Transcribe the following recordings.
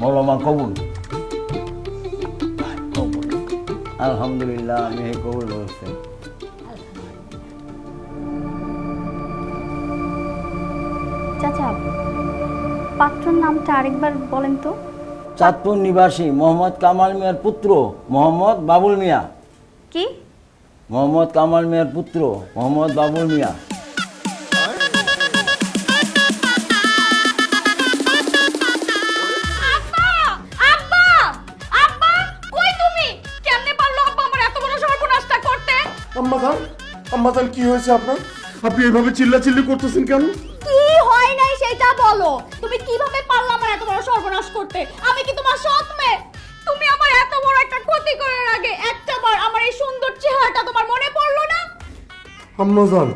মৌলামা কবুল। আলহামদুলিল্লাহ আমি কবুল বলছি। চাচা পাত্রর নামটা আরেকবার বলেন তো। চাঁদপুর নিবাসী মোহাম্মদ কামাল মিয়ার পুত্র মোহাম্মদ বাবুল মিয়া। কি? মোহাম্মদ কামাল মিয়ার পুত্র মোহাম্মদ বাবুল মিয়া। আম্মাজান? আম্মাজান কি হয়েছে আপনার? আপনি চিল্লাচিল্লি করতেছেন কেন? কি হয় নাই সেটা বলো। তুমি কীভাবে পারলে আমার এত বড় সর্বনাশ করতে? আমি কি তোমার সৎ মেয়ে? তুমি আমার এত বড় একটা ক্ষতি করার আগে একটা বার আমার এই সুন্দর চেহারাটা তোমার মনে পড়ল না? আম্মাজান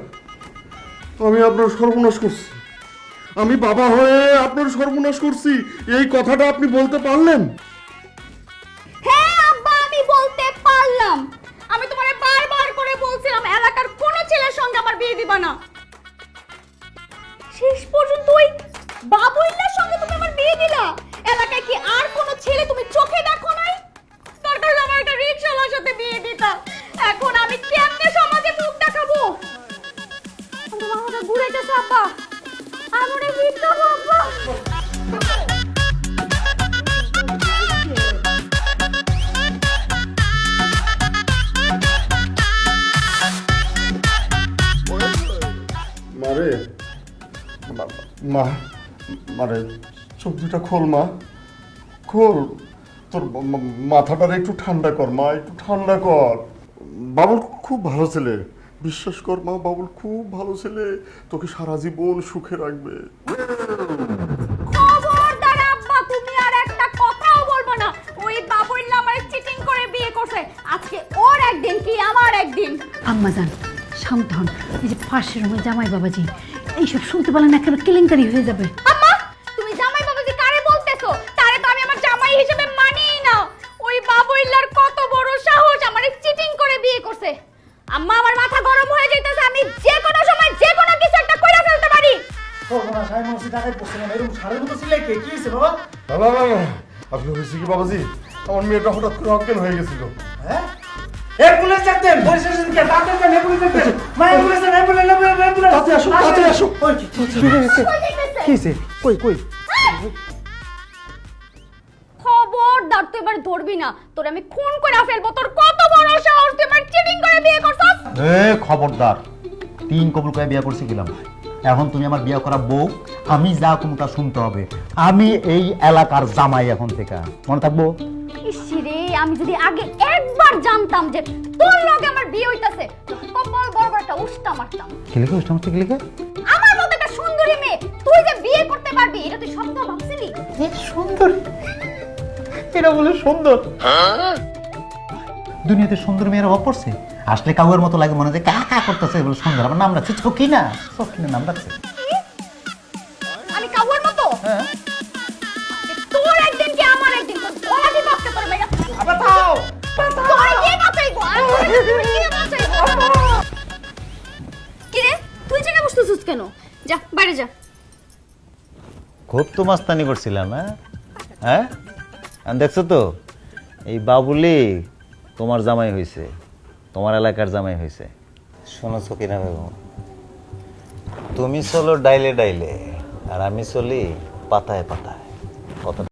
আমি আপনার সর্বনাশ করছি। আমি বাবা হয়ে আপনার সর্বনাশ করছি। এই কথাটা আপনি বলতে পারলেন? বিয়ে দিবা না। শেষ পর্যন্ত ওই বাবুইল্লার সঙ্গে তুমি আমার বিয়ে দিলা। এলাকায় কি আর কোনো ছেলে তুমি চোখে দেখো নাই? দরকার আমার একটা রিক্সাওয়ালার সাথে বিয়ে দিতা। এখন আমি কেমনে সমাজে মুখ দেখাবো? আমার মাথাটা ঘুরাইতেছে, আব্বা। মারে মা- মা মারে চোখ দুটা খোল মা। খোল তোর মা- মা- মাথাটার একটু ঠান্ডা কর মা একটু ঠান্ডা কর। বাবুল খুব ভালো ছেলে। বিশ্বাস কর মা বাবুল খুব ভালো ছেলে। তোকে সারা জীবন সুখে রাখবে। খবরদার আব্বা তুমি আর একটা কথাও বলব না। ওই বাবুল্লা আমার চিটিং করে বিয়ে করছে। আজকে ওর একদিন কি আমার একদিন? আম্মাজান শান্ত হন এই যে পাশের রুমে জামাই বাবাজি এইসব শুনতে পারলেন একেবারে কেলেঙ্কারি হয়ে যাবে আম্মা তুমি জামাই বাবাজি কারে বলতেছো তারে তো আমি আমার জামাই হিসেবে মানিই না ওই কত বড় সাহস আমার চিটিং করে বিয়ে করছে আম্মা আমার মাথা গরম হয়ে যাইতেছে আমি যে কোনো সময় যে কোনো কিছু একটা কইরা ফেলতে পারি সর্বনাশ আমি মনে টাকায় পড়ছে না এরকম সারের মতো ছিলে কে কি হয়েছে বাবা বাবা বাবা আপনি হয়েছে কি বাবাজি আমার মেয়েটা হঠাৎ করে অজ্ঞান হয়ে গেছিল হ্যাঁ অ্যাম্বুলেন্স ডাকতেন পুলিশ স্টেশন কে ডাক্তার কেন অ্যাম্বুলেন্স ডাকতেন মা অ্যাম্বুলেন্স অ্যাম্বুলেন্স অ্যাম্বুলেন্স তাতে আসো, তাতে আসো। ওই কি? কি হয়েছে? কই কই? খবরদার তুই এবার ধরবি না। তোর আমি খুন করে ফেলব। তোর কত বড় সাহস? তুই আমার চিটিং করে বিয়ে করছস? এ খবরদার। তিন কবুল করে বিয়ে করছি গেলাম। এখন তুমি আমার বিয়ে করা বউ আমি যা কোনটা শুনতে হবে। আমি এই এলাকার জামাই এখন থেকে। মনে থাকব? ইসিরে আমি যদি আগে একবার জানতাম যে তোর লগে আমার বিয়ে হইতাছে কপাল বড় বড় একটা উষ্টা মারতাম। কি লিখে সমস্ত কি লিখে? আমার মতো একটা সুন্দরী মেয়ে তুই যে বিয়ে করতে পারবি এটা তুই স্বপ্ন ভাবছিলি? সুন্দর? এটা বলে সুন্দর। দুনিয়াতে সুন্দর মেয়ের অভাব পড়ছে। আসলে কাউয়ের মতো লাগে মনে হয় কা কা করতেছে বলে সুন্দর। আমার নাম রাখছে সকিনা সকিনা নাম রাখছে। খুব তো মাস্তানি করছিলাম হ্যাঁ? হ্যাঁ? দেখছ তো, এই বাবুলি তোমার জামাই হয়েছে তোমার এলাকার জামাই হয়েছে শুনেছো কিনা বেগম তুমি চলো ডাইলে ডাইলে, আর আমি চলি পাতায় পাতায়। কত